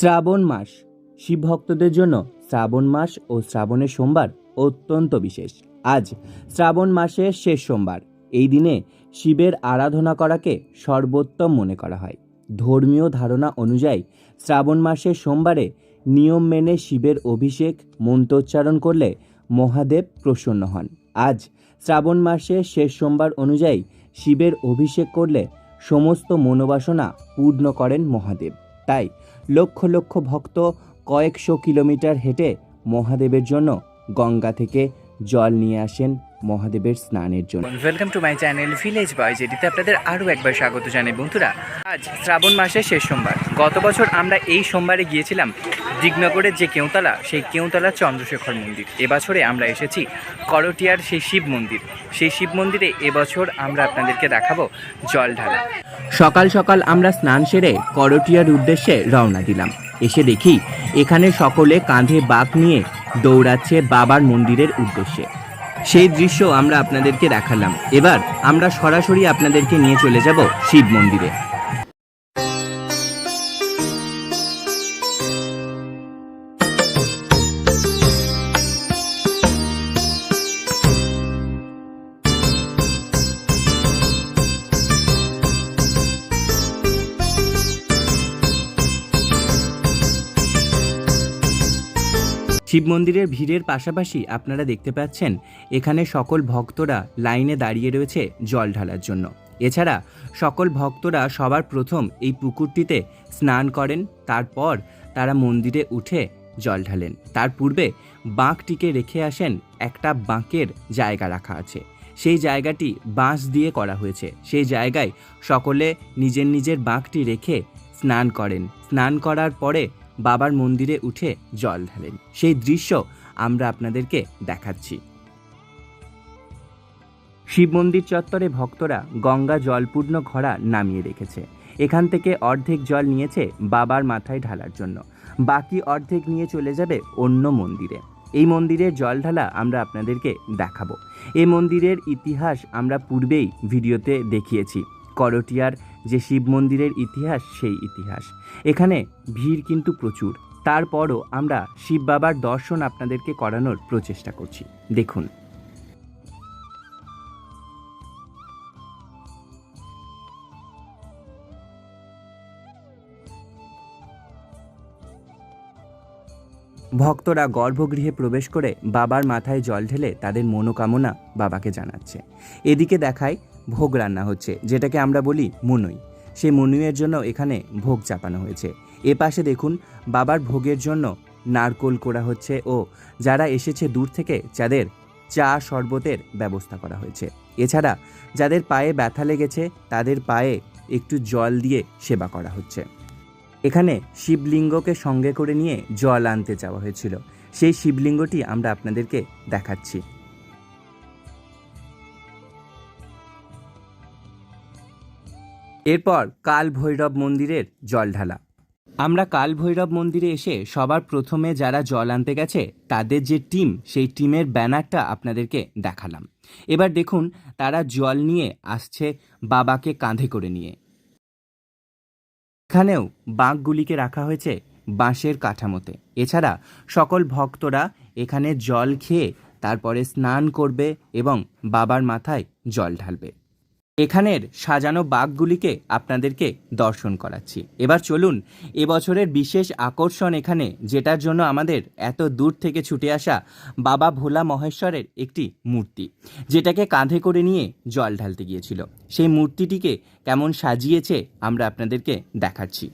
শ্রাবণ মাস। শিব ভক্তদের জন্য শ্রাবণ মাস ও শ্রাবণের সোমবার অত্যন্ত বিশেষ। আজ শ্রাবণ মাসের শেষ সোমবার। এই দিনে শিবের আরাধনা করাকে সর্বোত্তম মনে করা হয়। ধর্মীয় ধারণা অনুযায়ী শ্রাবণ মাসের সোমবারে নিয়ম মেনে শিবের অভিষেক, মন্ত্রোচ্চারণ করলে মহাদেব প্রসন্ন হন। আজ শ্রাবণ মাসের শেষ সোমবার অনুযায়ী শিবের অভিষেক করলে সমস্ত মনোবাসনা পূর্ণ করেন মহাদেব। তাই লক্ষ লক্ষ ভক্ত কয়েকশো কিলোমিটার হেঁটে মহাদেবের জন্য গঙ্গা থেকে জল নিয়ে আসেন মহাদেবের স্নানের জন্য। Welcome to my channel village boy যেটিতে আপনাদের আরও একবার স্বাগত জানাই বন্ধুরা। আজ শ্রাবণ মাসের শেষ সোমবার। গত বছর আমরা এই সোমবারে গিয়েছিলাম দিগনগরের যে কেউতলা, সেই কেউতলা চন্দ্রশেখর মন্দির। এবছরে আমরা এসেছি করটিয়ার সেই শিব মন্দির। সেই শিব মন্দিরে এবছর আমরা আপনাদেরকে দেখাবো জল ঢালা সকাল সকাল আমরা স্নান সেরে করটিয়ার উদ্দেশ্যে রওনা দিলাম। এসে দেখি এখানে সকলে কাঁধে বাঁক নিয়ে দৌড়াচ্ছে বাবার মন্দিরের উদ্দেশ্যে। সেই দৃশ্য আমরা আপনাদেরকে দেখালাম। এবার আমরা সরাসরি আপনাদেরকে নিয়ে চলে যাব শিব মন্দিরে। শিব মন্দিরের ভিড়ের পাশাপাশি আপনারা দেখতে পাচ্ছেন, এখানে সকল ভক্তরা লাইনে দাঁড়িয়ে রয়েছে জল ঢালার জন্য। এছাড়া সকল ভক্তরা সবার প্রথম এই পুকুরটিতে স্নান করেন, তারপর তারা মন্দিরে উঠে জল ঢালেন। তার পূর্বে বাঁকটিকে রেখে আসেন, একটা বাঁকের জায়গা রাখা আছে। সেই জায়গাটি বাঁশ দিয়ে করা হয়েছে। সেই জায়গায় সকলে নিজের নিজের বাঁকটি রেখে স্নান করেন। স্নান করার পরে বাবার মন্দিরে উঠে জল ঢালেন। সেই দৃশ্য আমরা আপনাদেরকে দেখাচ্ছি। শিব মন্দির চত্বরে ভক্তরা গঙ্গা জলপূর্ণ ঘড়া নামিয়ে রেখেছে। এখান থেকে অর্ধেক জল নিয়েছে বাবার মাথায় ঢালার জন্য। বাকি অর্ধেক নিয়ে চলে যাবে অন্য মন্দিরে। এই মন্দিরের জল ঢালা আমরা আপনাদেরকে দেখাবো। এই মন্দিরের ইতিহাস আমরা পূর্বেই ভিডিওতে দেখিয়েছি। করটিয়ার যে শিব মন্দিরের ইতিহাস সেই ইতিহাস। এখানে ভিড় কিন্তু প্রচুর। তারপরও আমরা শিব বাবার দর্শন আপনাদেরকে করানোর প্রচেষ্টা করছি। দেখুন। ভক্তরা গর্ভগৃহে প্রবেশ করে বাবার মাথায় জল ঢেলে তাদের মনোকামনা বাবাকে জানাচ্ছে। এদিকে দেখায় ভোগ রান্না হচ্ছে, যেটাকে আমরা বলি মুনুই। সেই মনুয়ের জন্য এখানে ভোগ চাপানো হয়েছে। এ পাশে দেখুন, বাবার ভোগের জন্য নারকোল করা হচ্ছে ও যারা এসেছে দূর থেকে যাদের চা শরবতের ব্যবস্থা করা হয়েছে। এছাড়া যাদের পায়ে ব্যথা লেগেছে, তাদের পায়ে একটু জল দিয়ে সেবা করা হচ্ছে। এখানে শিবলিঙ্গকে সঙ্গে করে নিয়ে জল আনতে যাওয়া হয়েছিল। সেই শিবলিঙ্গটি আমরা আপনাদেরকে দেখাচ্ছি। এরপর কাল ভৈরব মন্দিরের জল ঢালা আমরা কাল ভৈরব মন্দিরে এসে সবার প্রথমে যারা জল আনতে গেছে, তাদের যে টিম, সেই টিমের ব্যানারটা আপনাদেরকে দেখালাম। এবার দেখুন, তারা জল নিয়ে আসছে বাবাকে কাঁধে করে নিয়ে। এখানেও বাঁকগুলিকে রাখা হয়েছে বাঁশের কাঠামোতে। এছাড়া সকল ভক্তরা এখানে জল খেয়ে তারপরে স্নান করবে এবং বাবার মাথায় জল ঢালবে। এখানের সাজানো বাঘগুলিকে আপনাদেরকে দর্শন করাচ্ছি। এবার চলুন, এবছরের বিশেষ আকর্ষণ এখানে, যেটার জন্য আমাদের এত দূর থেকে ছুটে আসা বাবা ভোলা মহেশ্বরের একটি মূর্তি, যেটাকে কাঁধে করে নিয়ে জল ঢালতে গিয়েছিল। সেই মূর্তিটিকে কেমন সাজিয়েছে আমরা আপনাদেরকে দেখাচ্ছি।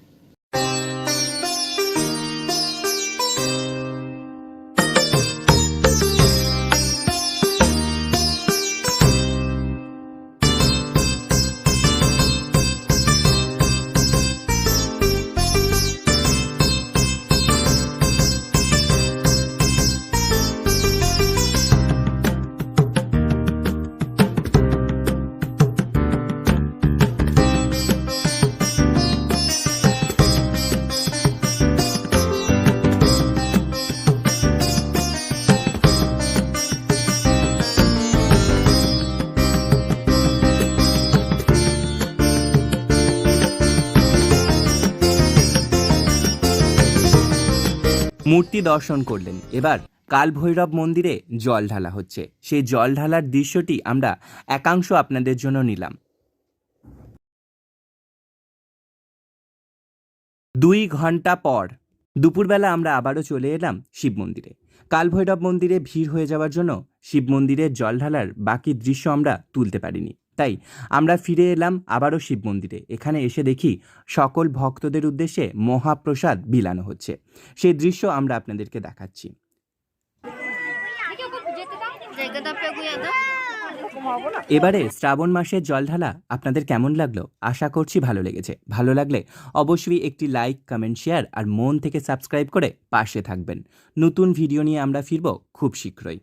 মূর্তি দর্শন করলেন। এবার কাল ভৈরব মন্দিরে জল ঢালা হচ্ছে। সেই জল ঢালার দৃশ্যটি আমরা একাংশ আপনাদের জন্য নিলাম। দুই ঘণ্টা পর দুপুরবেলা আমরা আবারও চলে এলাম শিব মন্দিরে। কাল ভৈরব মন্দিরে ভিড় হয়ে যাওয়ার জন্য শিব মন্দিরের জল ঢালার বাকি দৃশ্য আমরা তুলতে পারিনি। তাই আমরা ফিরে এলাম আবারও শিব মন্দিরে। এখানে এসে দেখি সকল ভক্তদের উদ্দেশ্যে মহাপ্রসাদ বিলানো হচ্ছে। সেই দৃশ্য আমরা আপনাদেরকে দেখাচ্ছি। এবারে শ্রাবণ মাসের জল ঢালা আপনাদের কেমন লাগল? আশা করছি ভালো লেগেছে। ভালো লাগলে অবশ্যই একটি লাইক কমেন্ট শেয়ার আর মন থেকে সাবস্ক্রাইব করে পাশে থাকবেন। নতুন ভিডিও নিয়ে আমরা ফিরব খুব শীঘ্রই।